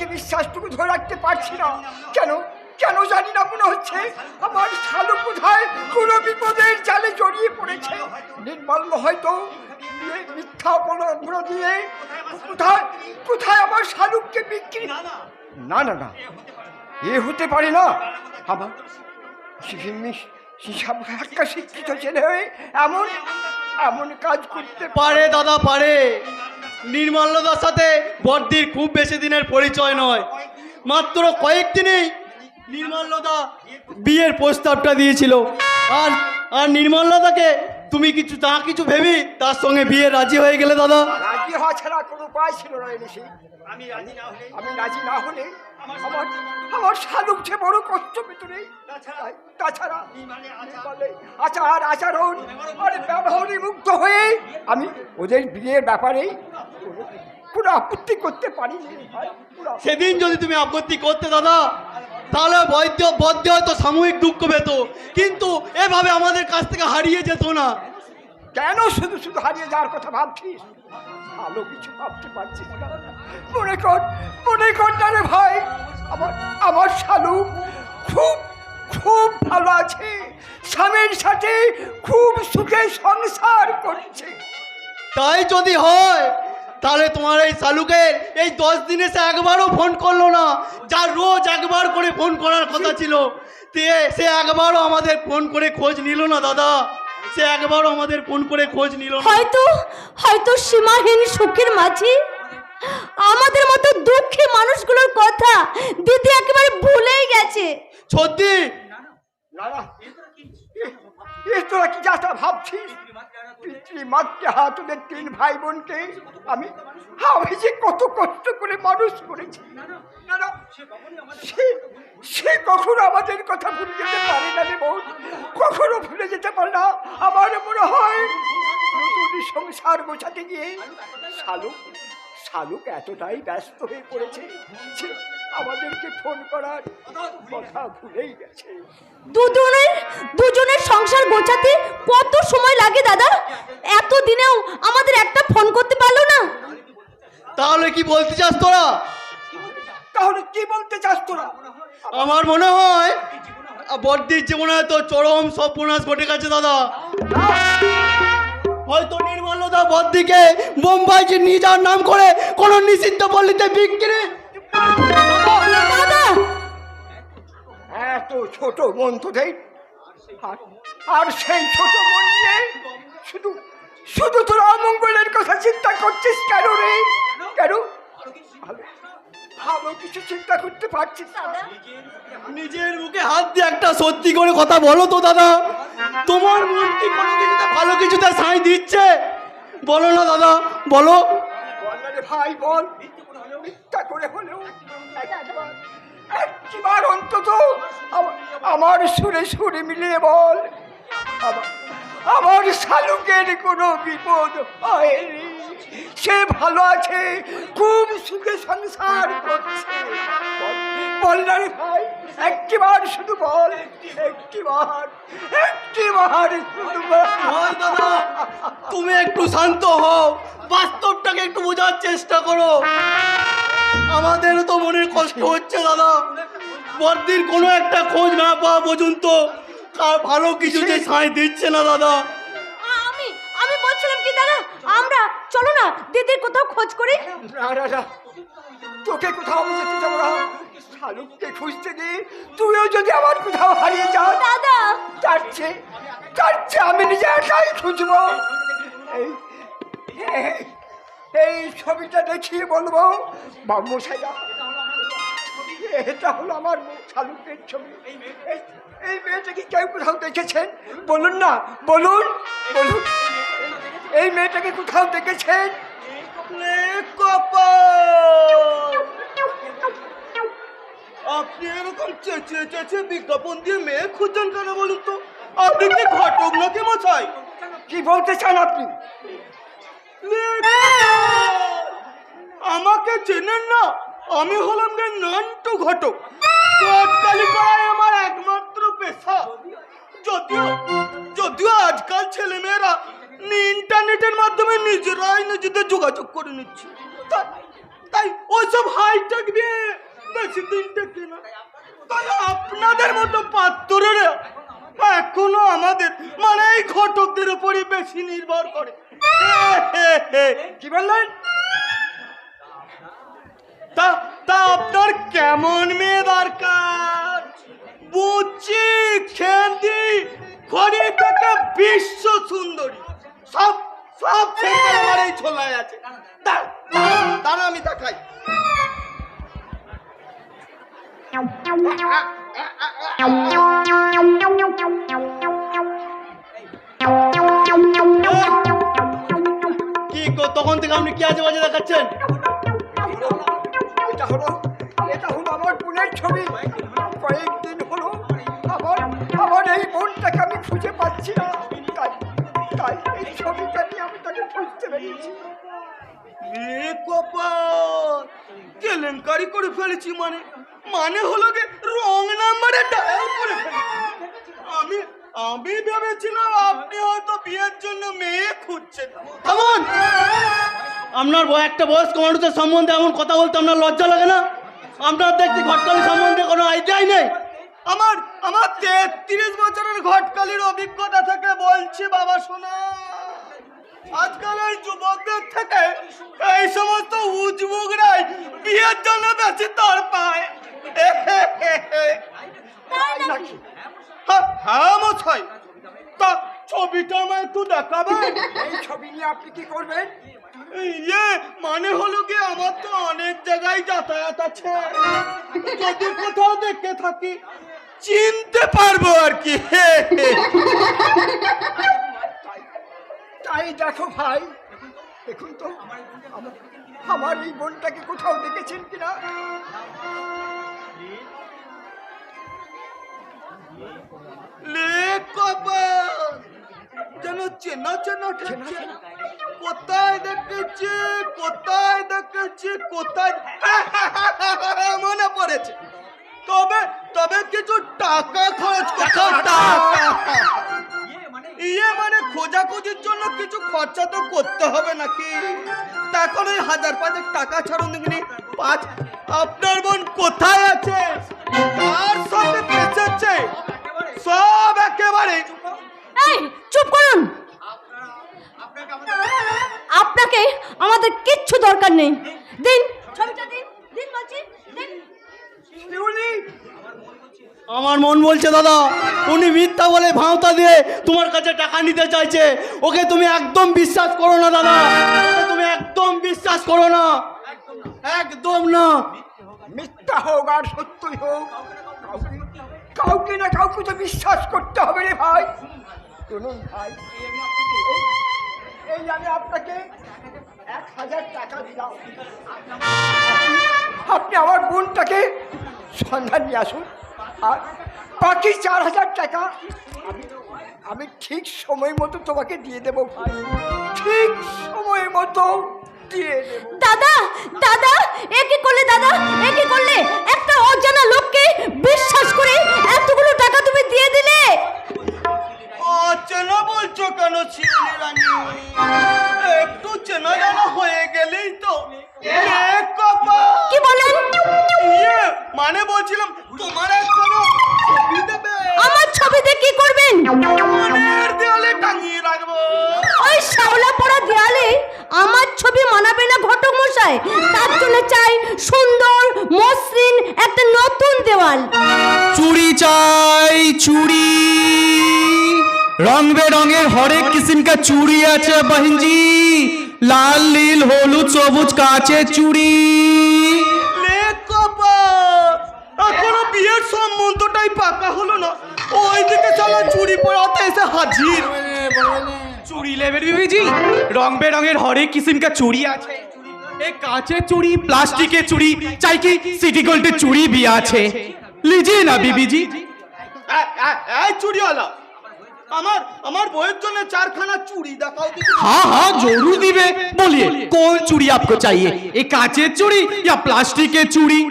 থেকে বিশ্বাসটুকু ধরে রাখতে পারছি না। কেন? কেন জানি না মনে হচ্ছে আমার শালু বোধহয় কোনো বিপদের জালে জড়িয়ে পড়েছে। নির্মাল্য হয়তো মিথ্যা অপলম্বন দিয়ে কোথায় কোথায় আমার শালুককে বিক্রি না না না। এ হতে পারে না। আমার শিক্ষিত ছেলে হয়ে এমন এমন কাজ করতে পারে দাদা, পারে। নির্মাল্যতার সাথে বর্দির খুব বেশি দিনের পরিচয় নয়। মাত্র কয়েকদিনেই নির্মাল্যতা বিয়ের প্রস্তাবটা দিয়েছিল। আর আর নির্মাল্যতাকে তুমি কিছু তা কিছু ভেবি তার সঙ্গে বিয়ে রাজি হয়ে গেলে দাদা। রাজি হওয়া ছাড়া কোনো উপায় ছিল না এনেছি আমি রাজি না হলে আমার আমার শালুক যে বড় কষ্ট পেতরে তাছাড়া আচার আচরণ আর ব্যবহারে হয়ে আমি ওদের বিয়ের ব্যাপারে কোনো- কোনো আপত্তি করতে পারিনি সেদিন যদি তুমি আপত্তি করতে দাদা তাহলে বৈদ্য বদ্ধ হয়তো সাময়িক দুঃখ পেত কিন্তু এভাবে আমাদের কাছ থেকে হারিয়ে যেত না। কেন শুধু শুধু হারিয়ে যাওয়ার কথা ভাবছিস? ভালো কিছু ভাবতে পারছিস না। মনে কর মনে কর না রে ভাই আমার আমার শালু খুব খুব ভালো আছে। স্বামীর সাথে খুব সুখে সংসার করছে। তাই যদি হয় তাহলে তোমার এই শালুকের এই দশ দিনে সে একবারও ফোন করল না যা রোজ একবার করে ফোন করার কথা ছিল সে একবারও আমাদের ফোন করে খোঁজ নিল না দাদা সে একবারও আমাদের ফোন করে খোঁজ নিল হয়তো হয়তো সীমাহীন সুখের মাঝে আমাদের মতো দুঃখী মানুষগুলোর কথা দিদি একেবারে ভুলেই গেছে সত্যি তোরা কি যা তা ভাবছিস পিতৃ মাতৃ হাতুদের তিন ভাই বোনকে আমি আমি যে কত কষ্ট করে মানুষ করেছি। সে কখনো আমাদের কথা ভুলে যেতে পারে না রে বোন কখনো ভুলে যেতে পারে না। আমার মনে হয় নতুন সংসার গোছাতে গিয়ে শালুক শালুক এতটাই ব্যস্ত হয়ে পড়েছে আমাদেরকে ফোন করার দুজনের দুজনের সংসার গোছাতে কত সময় লাগে দাদা? এত দিনেও আমাদের একটা ফোন করতে পারল না। তাহলে কি বলতে চাস তোরা? তাহলে কি বলতে চাস তোরা? আমার মনে হয় বর্দির জীবনে হয়তো চরম সর্বনাশ ঘটে গেছে দাদা। হয়তো নির্মলতা বর্দিকে বোম্বাইকে নিয়ে যাওয়ার নাম করে কোন নিষিদ্ধ পল্লীতে বিক্রি এত ছোট মন তোদের আর আর সেই ছোট মন নিয়ে শুধু শুধু তোর অমঙ্গলের কথা চিন্তা করছিস কেন রে? কেন? ভালো কিছু চিন্তা করতে পারছিস না? নিজের মুখে হাত দিয়ে একটা সত্যি করে কথা বলো তো দাদা। তোমার মন কি কোনো কিছুতে ভালো কিছুতে সাই দিচ্ছে? বলো না দাদা বলো। ভাই বল। মিথ্যা করে হলেও একবার অন্তত আমার সুরে সুরে মিলিয়ে বল। আমার শালুকের কোনো বিপদ হয়নি। সে ভালো আছে, খুব সুখে সংসার করছে। বল- না রে ভাই, একটিবার শুধু বল, একটিবার একটিবার শুধু দাদা, তুমি একটু শান্ত হও, বাস্তবটাকে একটু বোঝার চেষ্টা করো। আমাদেরও তো মনের কষ্ট হচ্ছে, দাদা। বর্দির কোনো একটা খোঁজ না পাওয়া পর্যন্ত ভালো কিছু যে সাঁই দিচ্ছে না দাদা। আমি আমি বলছিলাম কি দাদা? আমরা চলো না দিদির কোথাও খোঁজ করি। না না না। তোকে কোথাও আমি যেতে যাব না। শালুককে খুঁজতে গিয়ে তুইও যদি আমার কোথাও হারিয়ে যাস দাদা! তার চেয়ে তার চেয়ে আমি নিজে একাই খুঁজবো। এই ছবিটা দেখিয়ে বলব। বাবু সাজা এটা হলো আমার শালুকের ছবি। এই- মেয়েটাকে কেউ কোথাও দেখেছেন? বলুন না বলুন বলুন। এই মেয়েটাকে কোথাও দেখেছেন? আপনি এরকম চেঁচিয়ে চেঁচিয়ে বিজ্ঞাপন দিয়ে মেয়ে খুঁজছেন কেন বলুন তো? আপনি কি ঘটক নাকি মশাই? কি বলতে চান আপনি? আমাকে চেনেন না? আমি হলাম রে নান্টু ঘটক। কটকালি করাই আমার একমাত্র পেশা। যদিও যদিও আজকাল ছেলে মেয়েরা ইন্টারনেটের মাধ্যমে নিজেরাই নিজেদের যোগাযোগ করে নিচ্ছে। তাই এই ওইসব হাইটেক বিয়ে বেশি দিন টেকে না। তাহলে আপনাদের মতো পাত্ররা এখনও আমাদের মানে এই ঘটকদের উপরই বেশি নির্ভর করে। কি বললেন? তা তা আপনার কেমন মেয়ে দরকার? বুচি খেন্দি খড়ি থেকে বিশ্ব সুন্দরী। সব সব ছেলে আমার এই ছোলায় আছে। দাঁড়, আমি দেখাই। কি তখন থেকে আপনি কি আজে বাজে দেখাচ্ছেন? কপাল কেলেঙ্কারি করে ফেলেছি মানে। মানে হলো যে রং নাম্বারে ডায়াল করে আমি আমি ভেবেছিলাম আপনি হয়তো বিয়ের জন্য মেয়ে খুঁজছেন। থামুন! আপনার একটা বয়স্ক মানুষের সম্বন্ধে এমন কথা বলতে আপনার লজ্জা লাগে না? আপনার দেখছি ঘটকালি সম্বন্ধে কোনো আইডিয়াই নেই? আমার আমার তেত্রিশ বছরের ঘটকালির অভিজ্ঞতা থেকে বলছি, বাবা শোনা আজকাল যুবকদের থেকে এই সমস্ত উজবুকরাই বিয়ের জন্য বেশি তর পায়। হ্যাঁ, হ্যাঁ মশাই। তা ছবিটা আমায় একটু দেখাবেন? এই ছবি নিয়ে আপনি কি করবেন? ইয়ে মানে হলো কি আমার তো অনেক জায়গায় যাতায়াত আছে। যদি কোথাও দেখে থাকি চিনতে পারব আর কি তাই তাই দেখো ভাই দেখুন তো আমার এই বোনটাকে কোথাও দেখেছেন কিনা? যেন চেনা চেনা ঠেকছে কোথায় দেখেছি কোথায় দেখেছি কোথায় মনে পড়েছে। তবে তবে কিছু টাকা খরচ করতে টাকা। ইয়ে মানে খোঁজাখুঁজির জন্য কিছু খরচা তো করতে হবে নাকি? তা এখন ওই হাজার পাঁচেক টাকা ছাড়ুন দেখিনি। পাঁচ, আপনার বোন কোথায় আছে? কার সাথে পেঁচেছে? সব একেবারে। এই, চুপ করুন। আপনাকে আমাদের কিচ্ছু দরকার নেই। দিন, ছবিটা দিন দিন বলছি, দিন। আমার মন বলছে, দাদা, উনি মিথ্যা বলে ভাঁওতা দিয়ে তোমার কাছে টাকা নিতে চাইছে। ওকে তুমি একদম বিশ্বাস করো না, দাদা। তুমি একদম বিশ্বাস করো না। একদম না। মিথ্যা হোক আর সত্যই হোক, কাউকে না কাউকে তো বিশ্বাস করতে হবে রে ভাই। শুনুন ভাই এই আমি আপনাকে এক হাজার টাকা দিলাম। আপনি- আমার বোনটাকে সন্ধান নিয়ে আসুন। আর বাকি চার হাজার টাকা আমি ঠিক সময় মতো তোমাকে দিয়ে দেবো ঠিক সময় মতো দিয়ে দাদা দাদা একে করলে দাদা? একে করলে? একটা অজানা লোককে বিশ্বাস সামনে চাই সুন্দর মসৃণ একটা নতুন দেওয়াল। চুড়ি চাই চুড়ি। রং বেরঙের হরেক কিসিম কা চুড়ি আছে বহিনজি। লাল নীল হলুদ সবুজ কাছে চুড়ি। এখনও বিয়ের সম্বন্ধটাই পাকা হলো না। ওই দিকে চলো চুরি পড়াতে এসে হাজির। চুরি লেবের বিবিজি রং বেরঙের হরেক কিসিম কা চুড়ি আছে। एक কাঁচের চুড়ি প্লাস্টিকের চুড়ি চাই কি সিটি গোল্ডের চুড়ি भी আছে लीजिए ना बीबी जी এ- এ- এই চুড়িওয়ালা আমার আমার বইয়ের জন্য চারখানা চুড়ি দেখাও দেখি हाँ हाँ जरूर दीबे बोलिए कौन चूड़ी आपको चाहिए एक कांचेर चूड़ी या प्लास्टिक के चूड़ी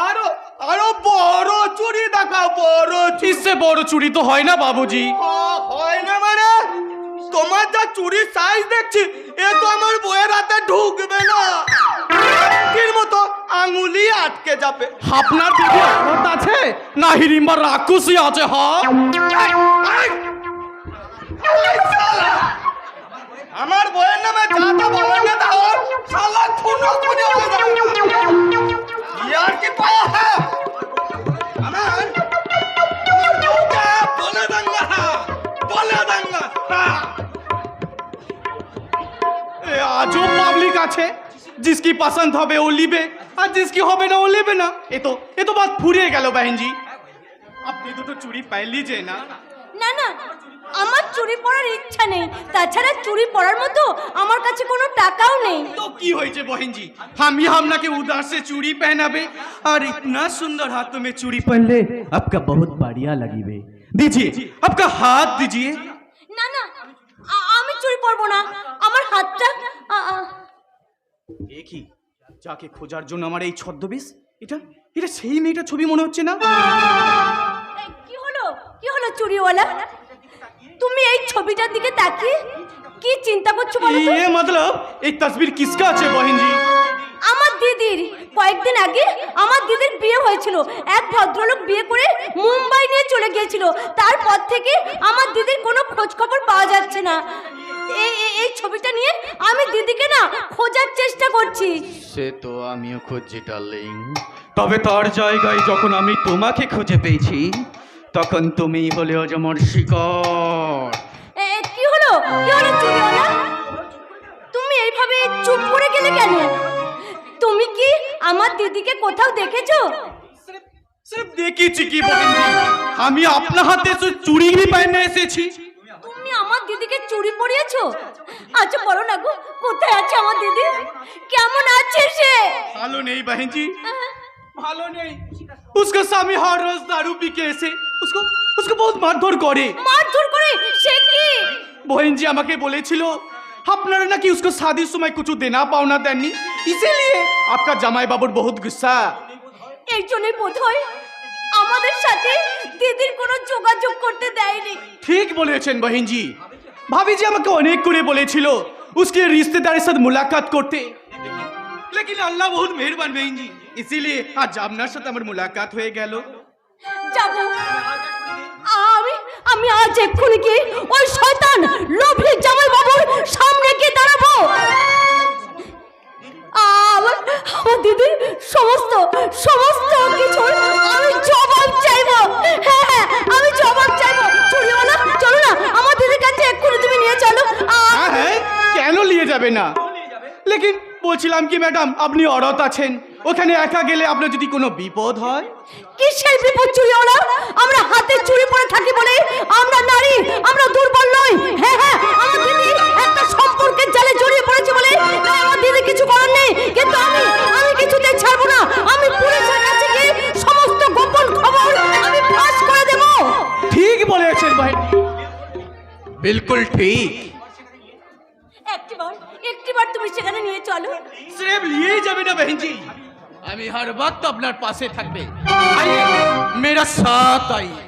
আরো আরো বড় চুড়ি দেখাও বড় চুড়ি इससे बड़ो चूड़ी तो है ना बाबूजी ও, হয় না মানে তোমার যা চুরির সাইজ দেখছি এ তো আমার বইয়ের হাতে ঢুকবে না। মতো আঙুলি আটকে যাবে। আপনার দিদি আড়ত আছে? না হিরিম্বার রাক্ষসী আছে হ! আমার বইয়ের নামে যা তা বলেন না শালা খুনো খুনি হয়ে যাবে। जिसकी पसंद হবে ও লিবে আর जिसकी হবে না ও লেবে না এ তো এ তো বাত ফুরিয়ে গেল বাহিনজি আপনি দুটো চুড়ি পাই লিজে না না না আমার চুরি পরার ইচ্ছা নেই। তাছাড়া চুরি পরার মতো আমার কাছে কোনো টাকাও নেই। তো কি হয়েছে বহিনজি আমি আপনাকে উদার সে চুরি পেনাবে আর ইতনা সুন্দর হাত में চুরি पहन আপকা বহুত বাড়িয়া লাগিবে। लगीबे আপকা হাত हाथ না না আমি চুরি পরবো না। আমার হাতটা আ- আ- দেখি যাকে খোঁজার জন্য আমার এই ছদ্মবেশ এটা এটা সেই মেয়েটার ছবি মনে হচ্ছে না এই, কি হলো কি হলো চুরিওয়ালা তুমি এই ছবিটার দিকে তাকিয়ে কি চিন্তা করছো বলো তো ये मतलब एक तस्वीर किसका আছে बहन जी আমার দিদির কয়েকদিন আগে আমার দিদির বিয়ে হয়েছিল এক ভদ্রলোক বিয়ে করে মুম্বাই নিয়ে চলে গিয়েছিল তারপর থেকে আমার দিদির কোনো খোঁজ খবর পাওয়া যাচ্ছে না এই এই- এই ছবিটা নিয়ে আমি দিদিকে না খোঁজার চেষ্টা করছি সে তো আমিও খুঁজছি ডার্লিং তবে তার জায়গায় যখন আমি তোমাকে খুঁজে পেয়েছি তখন তুমি হলে আজ আমার শিকার এ, এ, কি হলো কি হলো চুরিওয়ালা তুমি এইভাবে চুপ করে গেলে কেন তুমি কি আমার দিদিকে কোথাও দেখেছো सिर्फ দেখেছি কি বলেন জি? আমি আপনার হাতে সে চুড়ি भी पहनने এসেছি তুমি আমার দিদিকে চুরি পরিয়েছো আচ্ছা বলো না গো কোথায় আছে আমার দিদি? কেমন আছে সে? ভালো নেই বাহিনজি। ভালো নেই। उसका স্বামী हर रोज दारू पी के ऐसे उसको उसको बहुत মারধর করে। মারধর করে? সে কি? बहन जी আমাকে বলেছিল আপনারা নাকি उसको शादी সময় কিছু দেনা পাওনা দেননি? इसीलिए आपका জামাই বাবুর বহুত গুসা। এই জন্যই বোধহয় আমাদের সাথে দিদির কোনো যোগাযোগ করতে দেয়নি। ঠিক বলেছেন বহিনজি। ভাবিজি আমাকে অনেক করে বলেছিল उसके রিস্তেদারের সাথে মুলাকাত করতে। लेकिन আল্লাহ বহুত মেহেরবান বেইনজি ইসিলিয়ে আজ আপনার সাথে আমার মুলাকাত হয়ে গেল। যাব আমি আমি আজ এক্ষুনি কি ওই শয়তান লোভী জামাই বাবুর সামনে গিয়ে দাঁড়াবো। আমার আমার দিদির সমস্ত সমস্ত কিছু আমি জবাব চাইব। হ্যাঁ হ্যাঁ আমি জবাব চাইব। চুরিওয়ালা চলো না আমার দিদির কাছে এক্ষুনি তুমি নিয়ে চলো। আ- হ্যাঁ হ্যাঁ কেন নিয়ে যাবে না? লেকিন বলছিলাম কি ম্যাডাম আপনি অরত আছেন। ওখানে একা গেলে আপনার যদি কোনো বিপদ হয়? কিসের বিপদ চুরিওয়ালা? আমরা হাতে চুরি পরে থাকি বলে আমরা নারী আমরা দুর্বল নই। হ্যাঁ হ্যাঁ আমার দিদি একটা সম্পর্কের জালে জড়িয়ে পড়েছে বলে তাই আমার দিদি কিছু করার নেই কিন্তু আমি আমি কিছুতে ছাড়বো না আমি পুলিশের কাছে গিয়ে সমস্ত গোপন খবর আমি ফাঁস করে দেব ঠিক বলেছেন ভাই বিলকুল ঠিক একটিবার একটিবার তুমি সেখানে নিয়ে চলো सिर्फ लिए যাবে না बहन जी আমি হর বক্ত আপনার পাশে থাকবে आइए मेरा साथ आइए